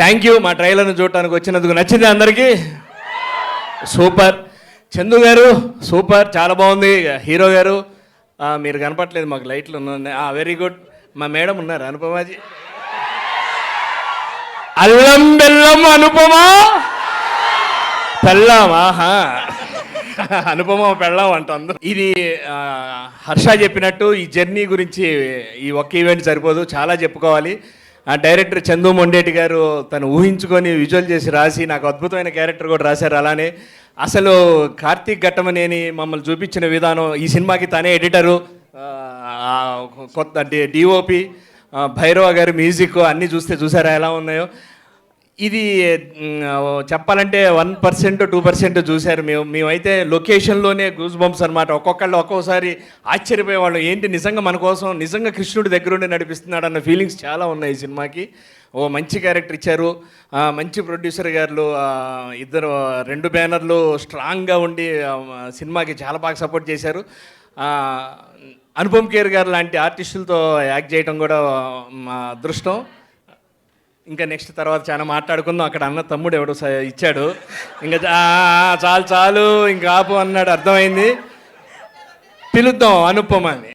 Thank you మా ట్రైలర్ను చూడటానికి వచ్చినందుకు నచ్చింది అందరికీ. సూపర్. చందు గారు సూపర్. చాలా బాగుంది. హీరో గారు మీరు కనపట్లేదు మాకు లైట్లు ఉన్నాయి. వెరీ గుడ్ మా మేడం ఉన్నారు అనుపమాజీ. అల్లం బెల్లం అనుపమా? పెళ్ళామాహా అనుపమ పెళ్ళాం అంటుంది. ఇది హర్ష చెప్పినట్టు ఈ జర్నీ గురించి ఈ ఒక్క ఈవెంట్ సరిపోదు. చాలా చెప్పుకోవాలి. ఆ డైరెక్టర్ చందు మొండేటి గారు తను ఊహించుకొని విజువల్ చేసి రాసి నాకు అద్భుతమైన క్యారెక్టర్ కూడా రాశారు అలానే. అసలు కార్తీక్ ఘట్టమనేని మమ్మల్ని చూపించిన విధానం ఈ సినిమాకి తనే ఎడిటరు కొత్త డిఓపి భైరవ గారి మ్యూజిక్ అన్నీ చూస్తే చూసారా ఎలా ఉన్నాయో. ఇది చెప్పాలంటే వన్ పర్సెంట్ టూ పర్సెంట్ చూశారు మేము. మేమైతే లొకేషన్లోనే గూస్ బంప్స్ అనమాట ఒక్కొక్కళ్ళు ఒక్కోసారి ఆశ్చర్యపోయేవాళ్ళం. ఏంటి నిజంగా మన కోసం నిజంగా కృష్ణుడి దగ్గరుండి నడిపిస్తున్నాడు అన్న ఫీలింగ్స్ చాలా ఉన్నాయి ఈ సినిమాకి. ఓ మంచి క్యారెక్టర్ ఇచ్చారు. మంచి ప్రొడ్యూసర్ గారు ఇద్దరు రెండు బ్యానర్లు స్ట్రాంగ్గా ఉండి సినిమాకి చాలా బాగా సపోర్ట్ చేశారు. అనుపమ్ కేర్ గారు లాంటి ఆర్టిస్టులతో యాక్ట్ చేయడం కూడా మా అదృష్టం. ఇంకా నెక్స్ట్ తర్వాత చాలా మాట్లాడుకుందాం. అక్కడ అన్న తమ్ముడు ఎవడో ఇచ్చాడు. ఇంకా చాలు చాలు ఇంకా ఆపు అన్నాడు. అర్థమైంది? పిలుద్దాం అనుపమ అని